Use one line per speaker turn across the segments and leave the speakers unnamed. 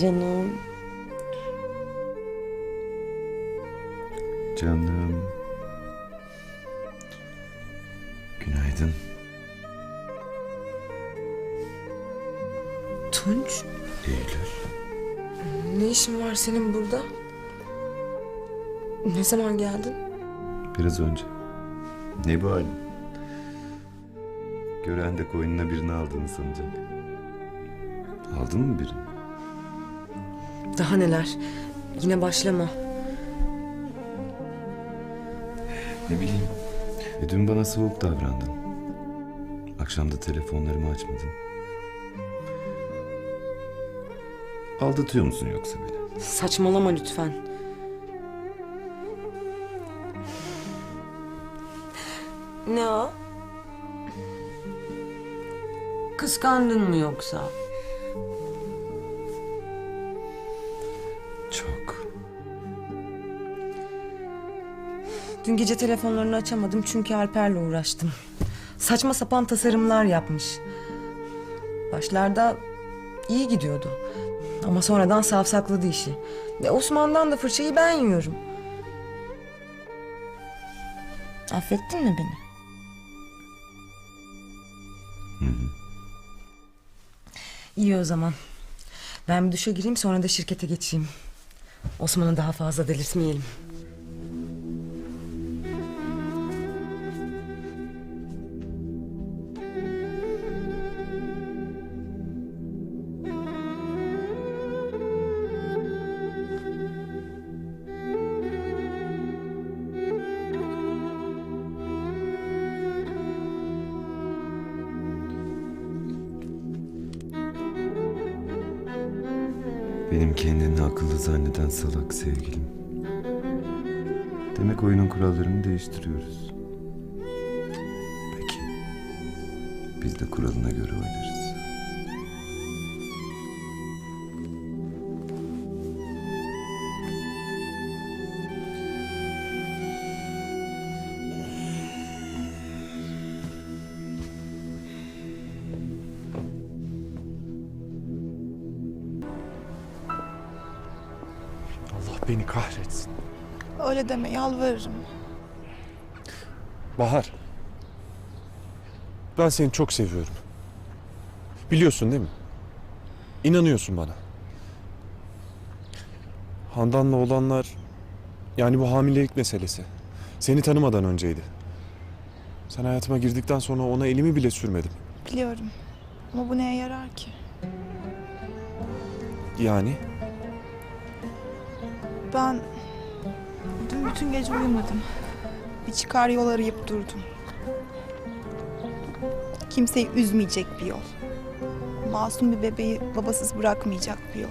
Canım.
Canım. Günaydın.
Tunç.
Eylül.
Ne işin var senin burada? Ne zaman geldin?
Biraz önce. Ne bu halin? Gören de koynuna birini aldığını sanacak. Aldın mı birini?
Daha neler? Yine başlama.
Ne bileyim. E dün bana soğuk davrandın. Akşam da telefonlarımı açmadın. Aldatıyor musun yoksa beni?
Saçmalama lütfen. Ne o? Kıskandın mı yoksa? Dün gece telefonlarını açamadım çünkü Alper'le uğraştım. Saçma sapan tasarımlar yapmış. Başlarda iyi gidiyordu. Ama sonradan savsakladı işi. Ve Osman'dan da fırçayı ben yiyorum. Affettin mi beni? İyi o zaman. Ben bir duşa gireyim sonra da şirkete geçeyim. Osman'ı daha fazla delirtmeyelim.
Benim kendini akıllı zanneden salak sevgilim. Demek oyunun kurallarını değiştiriyoruz. Peki. Biz de kuralına göre oynarız.
Öyle deme yalvarırım.
Bahar. Ben seni çok seviyorum. Biliyorsun değil mi? İnanıyorsun bana. Handan'la olanlar yani bu hamilelik meselesi. Seni tanımadan önceydi. Sen hayatıma girdikten sonra ona elimi bile sürmedim.
Biliyorum. Ama bu neye yarar ki?
Yani
Ben bütün gece uyumadım. Bir çıkar yol arayıp durdum. Kimseyi üzmeyecek bir yol. Masum bir bebeği babasız bırakmayacak bir yol.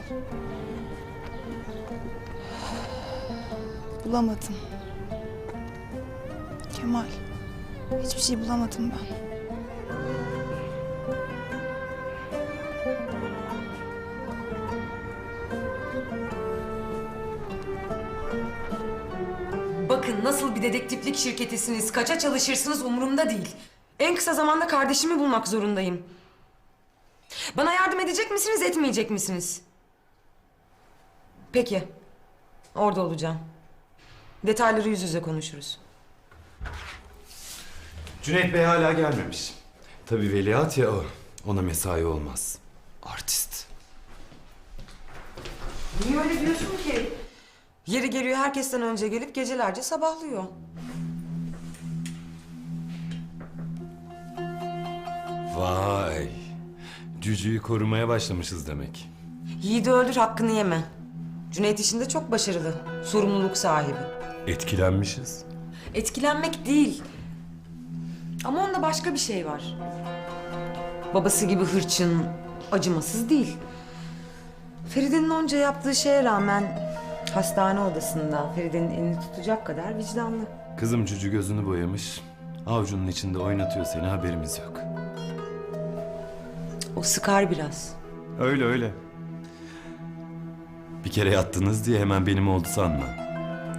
Bulamadım. Kemal. Hiçbir şey bulamadım ben.
Dedektiflik şirketisiniz, kaça çalışırsınız umurumda değil. En kısa zamanda kardeşimi bulmak zorundayım. Bana yardım edecek misiniz, etmeyecek misiniz? Peki. Orada olacağım. Detayları yüz yüze konuşuruz.
Cüneyt Bey hala gelmemiş. Tabii veliaht ya o. Ona mesai olmaz. Artist.
Niye öyle diyorsun ki? Yeri geliyor herkesten önce gelip gecelerce sabahlıyor.
Vay. Cücüyü korumaya başlamışız demek.
Yiğidi öldür hakkını yeme. Cüneyt işinde çok başarılı. Sorumluluk sahibi.
Etkilenmişiz.
Etkilenmek değil. Ama onda başka bir şey var. Babası gibi hırçın, acımasız değil. Feride'nin onca yaptığı şeye rağmen hastane odasında Feride'nin elini tutacak kadar vicdanlı.
Kızım cücü gözünü boyamış. Avucunun içinde oynatıyor seni haberimiz yok.
O sıkar biraz.
Öyle öyle. Bir kere yattınız diye hemen benim oldu sanma.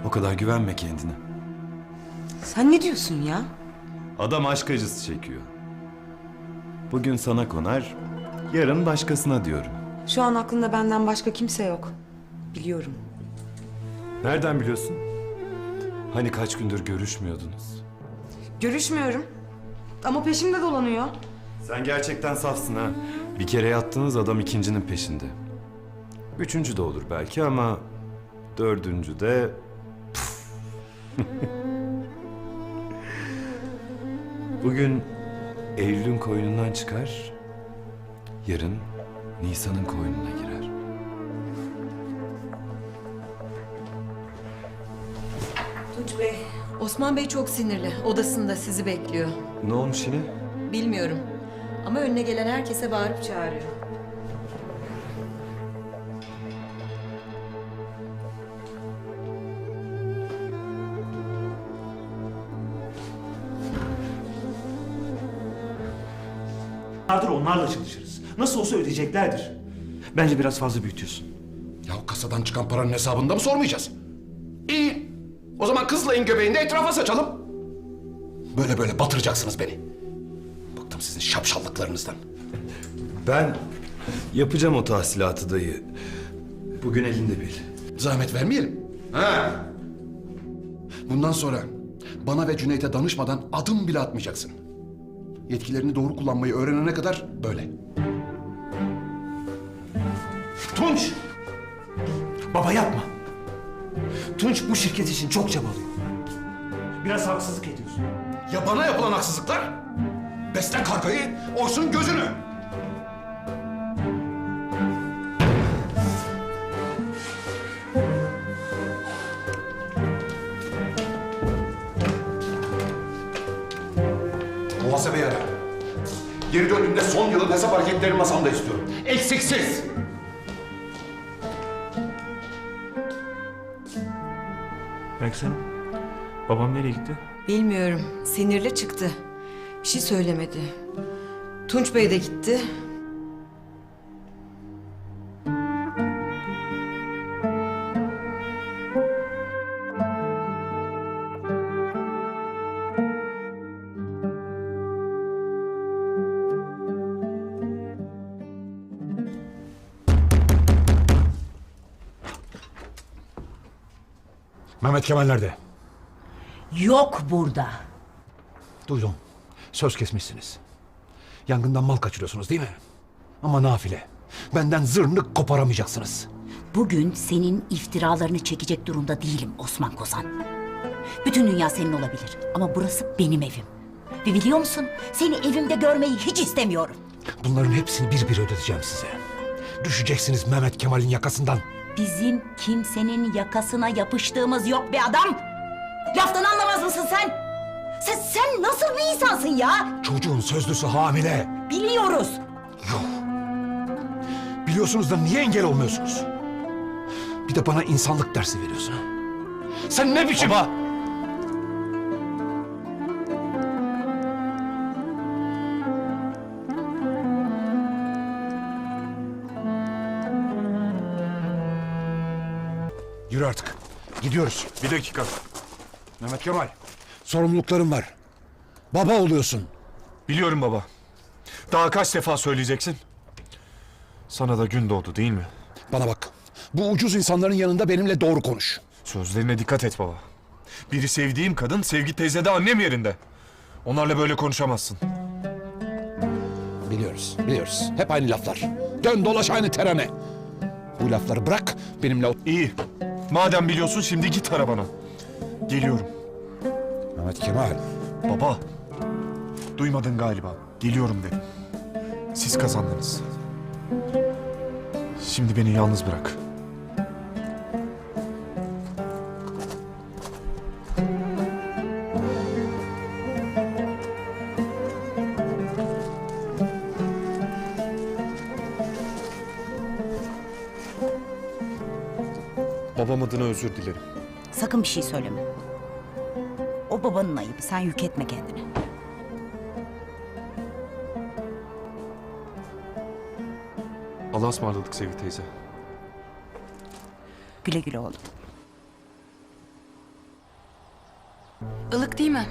O kadar güvenme kendine.
Sen ne diyorsun ya?
Adam aşk acısı çekiyor. Bugün sana konar, yarın başkasına diyorum.
Şu an aklında benden başka kimse yok. Biliyorum.
Nereden biliyorsun? Hani kaç gündür görüşmüyordunuz?
Görüşmüyorum. Ama peşimde dolanıyor.
Sen gerçekten safsın ha. Bir kere yattınız adam ikincinin peşinde. Üçüncü de olur belki ama dördüncü de... Bugün Eylül'ün koynundan çıkar, yarın Nisan'ın koynuna girer.
Osman Bey çok sinirli. Odasında sizi bekliyor.
Ne olmuş yine?
Bilmiyorum. Ama önüne gelen herkese bağırıp çağırıyor.
Vardır onlarla çalışırız. Nasıl olsa ödeyeceklerdir. Bence biraz fazla büyütüyorsun.
Ya kasadan çıkan paranın hesabında mı sormayacağız? O zaman kızlayın göbeğinde etrafa saçalım. Böyle böyle batıracaksınız beni. Bıktım sizin şapşallıklarınızdan.
Ben yapacağım o tahsilatı dayı. Bugün elinde bil.
Zahmet vermeyelim. Ha. Bundan sonra bana ve Cüneyt'e danışmadan adım bile atmayacaksın. Yetkilerini doğru kullanmayı öğrenene kadar böyle.
Tunç! Baba yapma. Tunç bu şirket için çok çabalıyor. Biraz haksızlık ediyorsun.
Ya bana yapılan haksızlıklar? Beslen kargayı, oysun gözünü. Muhasebeye ara. Geri döndüğümde son yılın hesap hareketlerini masamda istiyorum. Eksiksiz.
Hanım, babam nereye gitti?
Bilmiyorum. Sinirli çıktı. Bir şey söylemedi. Tunç Bey de gitti.
Mehmet Kemal nerede?
Yok burada.
Duydum. Söz kesmişsiniz. Yangından mal kaçırıyorsunuz değil mi? Ama nafile. Benden zırnık koparamayacaksınız.
Bugün senin iftiralarını çekecek durumda değilim Osman Kozan. Bütün dünya senin olabilir ama burası benim evim. Ve biliyor musun? Seni evimde görmeyi hiç istemiyorum.
Bunların hepsini bir bir ödeteceğim size. Düşeceksiniz Mehmet Kemal'in yakasından.
Bizim kimsenin yakasına yapıştığımız yok be adam. Laftan anlamaz mısın sen? Sen, sen nasıl bir insansın ya?
Çocuğun sözlüsü hamile.
Biliyoruz.
Biliyorsunuz da niye engel olmuyorsunuz? Bir de bana insanlık dersi veriyorsun. ha? Sen ne biçim... Baba! Yürü artık. Gidiyoruz.
Bir dakika.
Mehmet Kemal. Sorumluluklarım var. Baba oluyorsun.
Biliyorum baba. Daha kaç defa söyleyeceksin? Sana da gün doğdu değil mi?
Bana bak. Bu ucuz insanların yanında benimle doğru konuş.
Sözlerine dikkat et baba. Biri sevdiğim kadın, Sevgi teyze de annem yerinde. Onlarla böyle konuşamazsın.
Biliyoruz, biliyoruz. Hep aynı laflar. Dön dolaş aynı terane. Bu lafları bırak, benimle.
İyi. Madem biliyorsun şimdi git arabana. Geliyorum.
Mehmet Kemal.
Baba. Duymadın galiba. Geliyorum dedim. Siz kazandınız. Şimdi beni yalnız bırak. Babam adına özür dilerim.
Sakın bir şey söyleme. O babanın ayıbı. Sen yük etme kendine.
Allah'a ısmarladık Sevgi teyze.
Güle güle oğlum.
Ilık değil mi?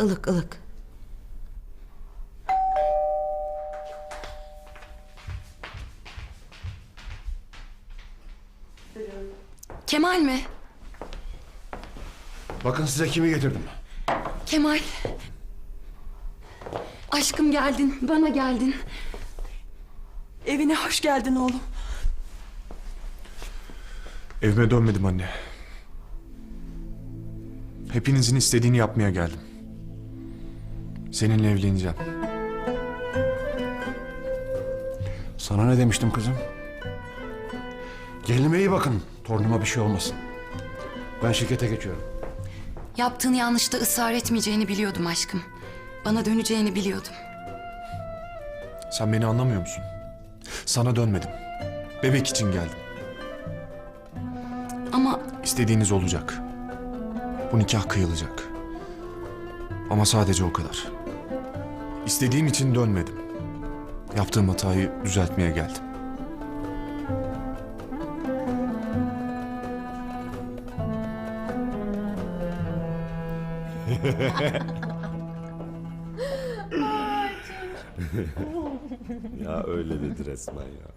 Ilık ılık.
Kemal mi?
Bakın size kimi getirdim.
Kemal. Aşkım geldin, bana geldin.
Evine hoş geldin oğlum.
Evime dönmedim anne. Hepinizin istediğini yapmaya geldim. Seninle evleneceğim.
Sana ne demiştim kızım? Gelinime iyi bakın. Torunuma bir şey olmasın. Ben şirkete geçiyorum.
Yaptığın yanlışta ısrar etmeyeceğini biliyordum aşkım. Bana döneceğini biliyordum.
Sen beni anlamıyor musun? Sana dönmedim. Bebek için geldim.
Ama
İstediğiniz olacak. Bu nikah kıyılacak. Ama sadece o kadar. İstediğim için dönmedim. Yaptığım hatayı düzeltmeye geldim.
Ya öyle dedi resmen ya.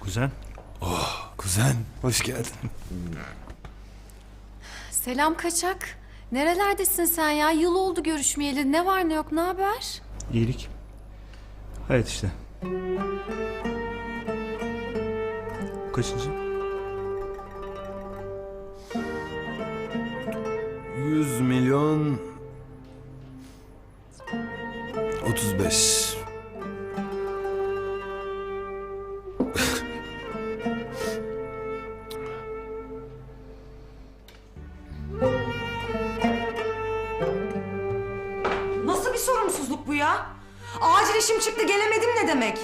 Kuzen.
Kuzen, hoş geldin.
Selam kaçak. Nerelerdesin sen ya? Yıl oldu görüşmeyeli. Ne var ne yok ne haber?
iyilik. Hayat işte. Bu Kaçıncı?
100 milyon 35
Nasıl bir sorumsuzluk bu ya? Acil işim çıktı gelemedim ne demek?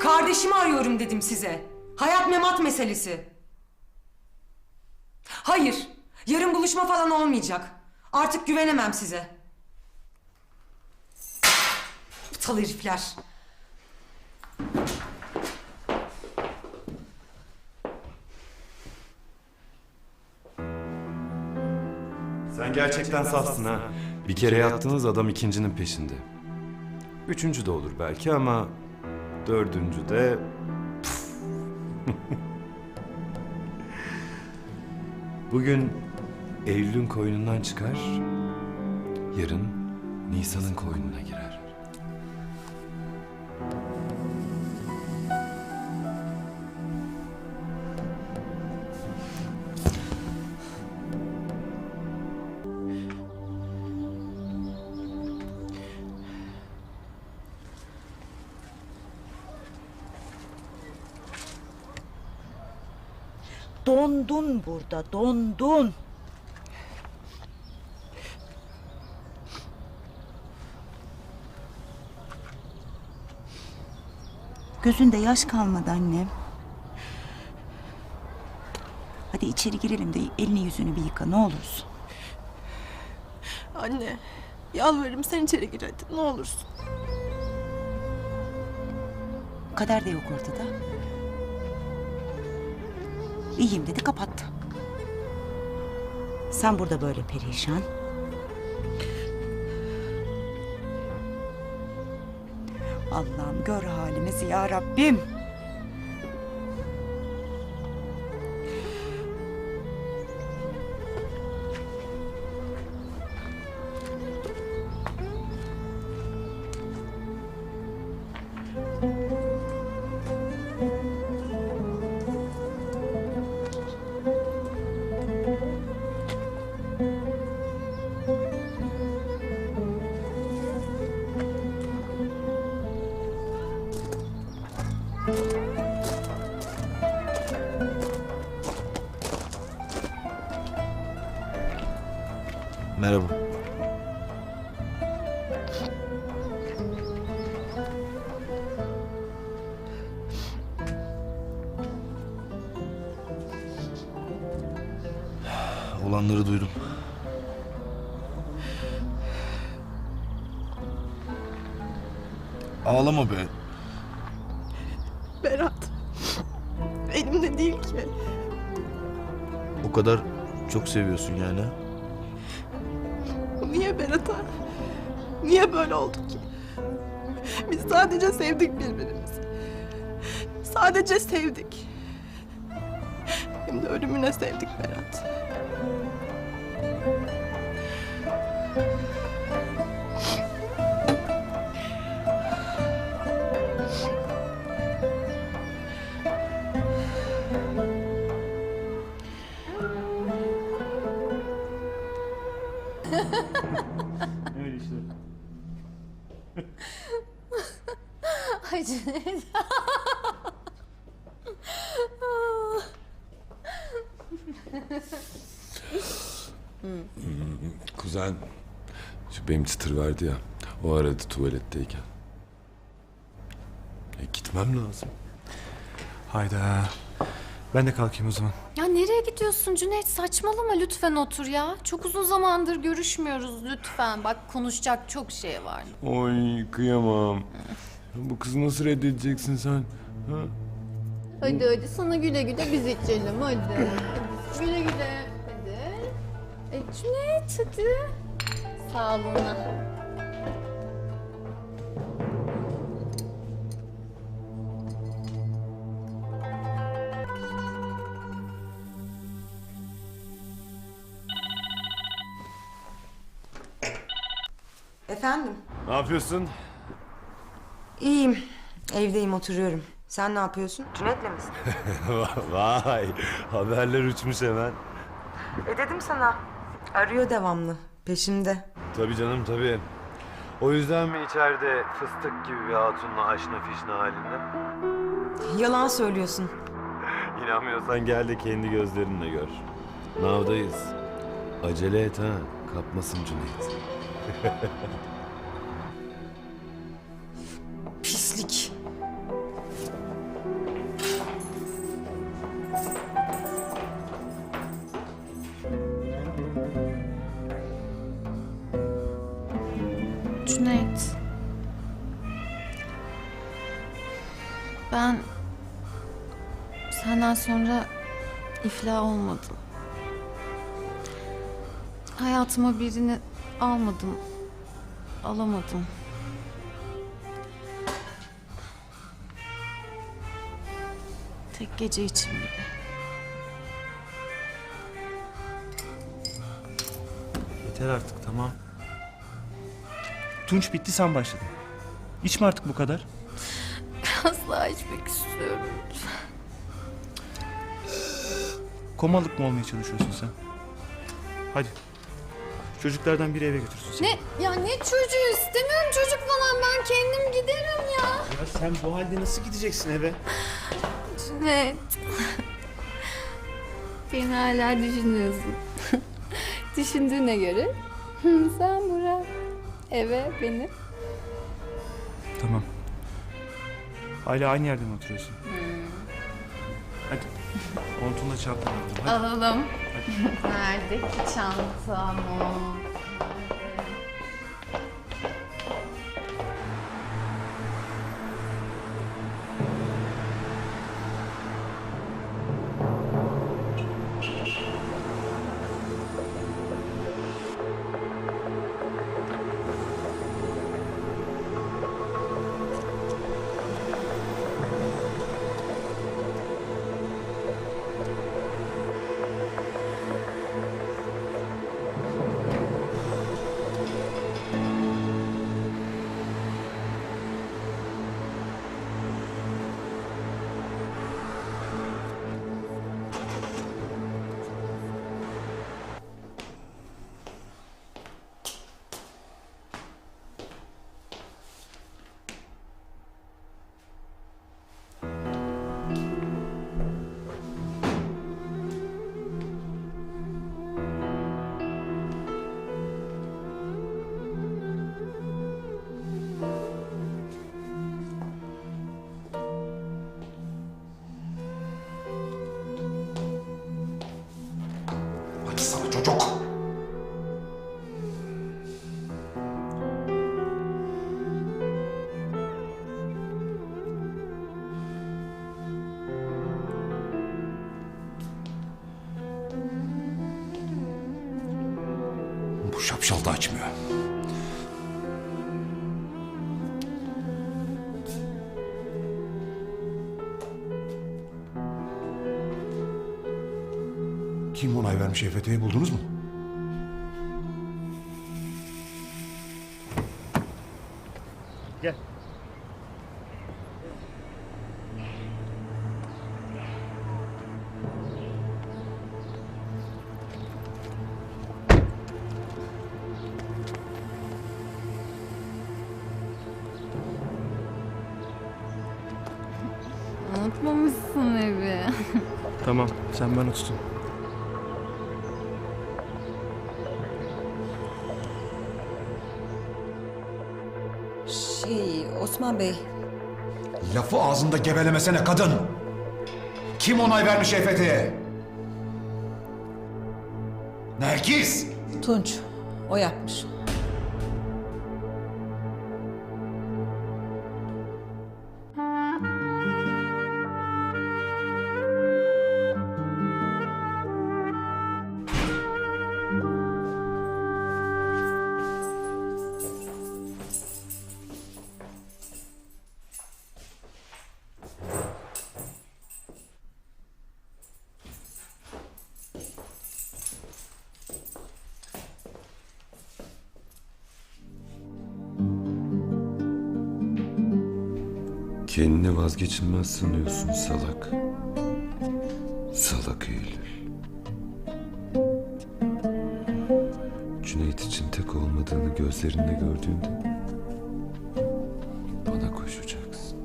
Kardeşimi arıyorum dedim size. Hayat memat meselesi. Hayır. Buluşma falan olmayacak. Artık güvenemem size. Aptal herifler.
Sen gerçekten safsın ha. Bir kere yattığınız adam ikincinin peşinde. Üçüncü de olur belki ama dördüncü de... Bugün Eylül'ün koynundan çıkar, yarın Nisan'ın koynuna girer.
Dondun burada, dondun.
Gözünde yaş kalmadı annem. Hadi içeri girelim de elini yüzünü bir yıka ne olursun.
Anne, yalvarırım sen içeri gir hadi ne olursun.
Kader de yok ortada. İyiyim dedi kapattı. Sen burada böyle perişan. Allah'ım gör halimizi ya Rabbim.
Merhaba. Olanları duydum. Ağlama be. Seviyorsun yani.
Niye Berat'a? Niye böyle olduk ki? Biz sadece sevdik birbirimizi. Sadece sevdik. Hem de ölümüne sevdik Berat.
Benim çıtır verdi ya. O aradı tuvaletteyken. E, gitmem lazım.
Hayda. Ben de kalkayım o zaman.
Ya nereye gidiyorsun Cüneyt? Saçmalama lütfen otur ya. Çok uzun zamandır görüşmüyoruz lütfen. Bak konuşacak çok şey var.
Oy kıyamam. Bu kızı nasıl reddedeceksin sen? Ha?
Hadi hadi sana güle güle biz içelim hadi. Hadi, güle güle. Hadi. E, Cüneyt hadi. Sağlığına.
Efendim?
Ne yapıyorsun?
İyiyim. Evdeyim oturuyorum. Sen ne yapıyorsun? Cüneyt'le misin?
Vay, haberler uçmuş hemen.
E dedim sana. Arıyor devamlı. Peşimde.
Tabii canım tabii. O yüzden mi içeride fıstık gibi bir hatunla aşna fişna halinde?
Yalan söylüyorsun.
İnanmıyorsan gel de kendi gözlerinle gör. Navdayız. Acele et ha. Kapmasın Cüneyt.
Hayatıma birini almadım. Alamadım. Tek gece için bile.
Yeter artık tamam. Tunç bitti sen başladın. İçme artık bu kadar.
Biraz daha içmek istiyorum.
Komalık mı olmaya çalışıyorsun sen? Hadi. Çocuklardan biri eve götürsün seni.
Ne? Ya ne çocuğu istemiyorum çocuk falan ben kendim giderim ya.
Ya sen bu halde nasıl gideceksin eve?
Cüneyt. Beni hala düşünüyorsun. Düşündüğüne göre sen bırak eve beni.
Tamam. Hala aynı yerde mi oturuyorsun? Hadi. Montunla. Hadi.
Alalım. Nerede ki
Kim onay vermiş EFT'yi buldunuz mu?
Gel.
Unutmamışsın evi.
Tamam sen bana tutun.
Osman Bey.
Lafı ağzında gevelemesene kadın. Kim onay vermiş EFT'ye? Nergis!
Tunç. O yapmış.
Vazgeçilmez sanıyorsun salak. Salak Eylül. Cüneyt için tek olmadığını gözlerinde gördüğünde bana koşacaksın.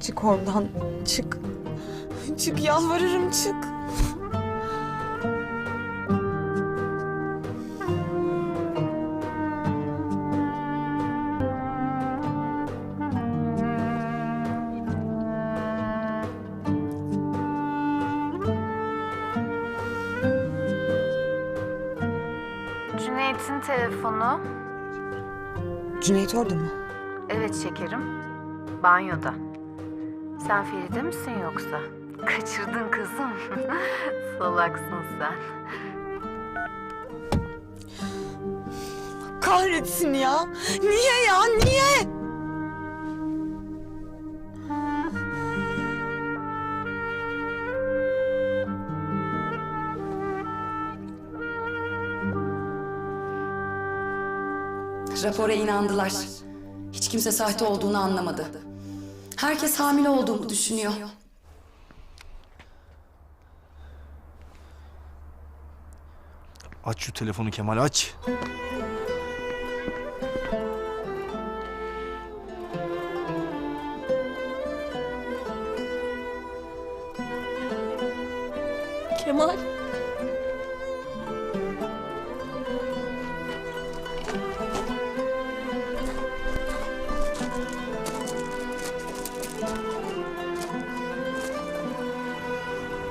Çık oradan. Çık. Çık yalvarırım çık.
Cüneyt'in telefonu.
Cüneyt orada mı?
Evet şekerim. Banyoda. Sen Feride misin yoksa? Kaçırdın kızım. Salaksın sen.
Kahretsin ya. Niye ya niye?
Rapora inandılar. Hiç kimse sahte olduğunu anlamadı. Herkes hamile olduğumu düşünüyor.
Aç şu telefonu Kemal aç.
Kemal.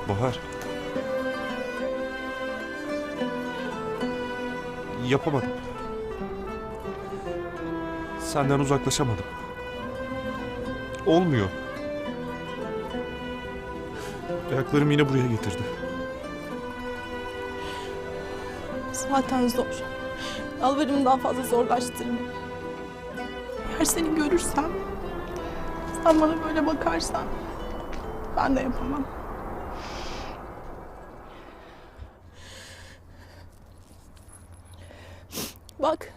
Bahar. Yapamadım. Senden uzaklaşamadım. Olmuyor. Ayaklarım yine buraya getirdi.
Zaten zor. Yalvarırım daha fazla zorlaştırma. Eğer seni görürsem, sen bana böyle bakarsan ben de yapamam. Bak,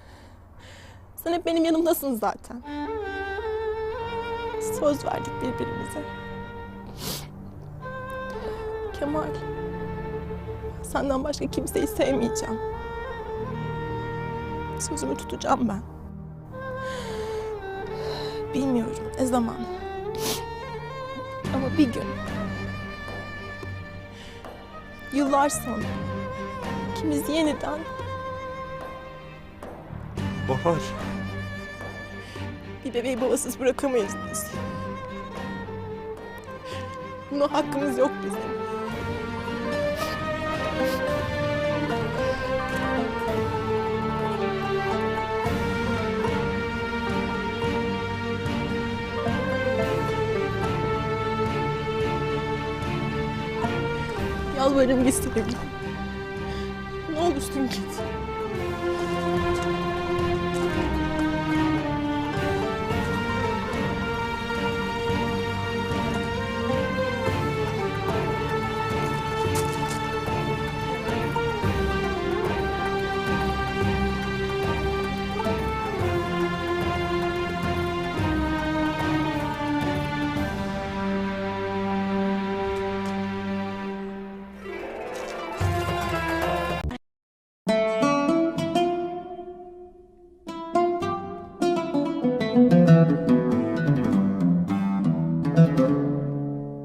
sen hep benim yanımdasın zaten. Söz verdik birbirimize. Kemal, senden başka kimseyi sevmeyeceğim. Sözümü tutacağım ben. Bilmiyorum ne zaman. Ama bir gün. Yıllar sonra. ikimiz yeniden
Bahar.
bir bebeği babasız bırakamayız biz. Buna hakkımız yok bizim. Yalvarırım gitsin. Ne olur Defol üstün git.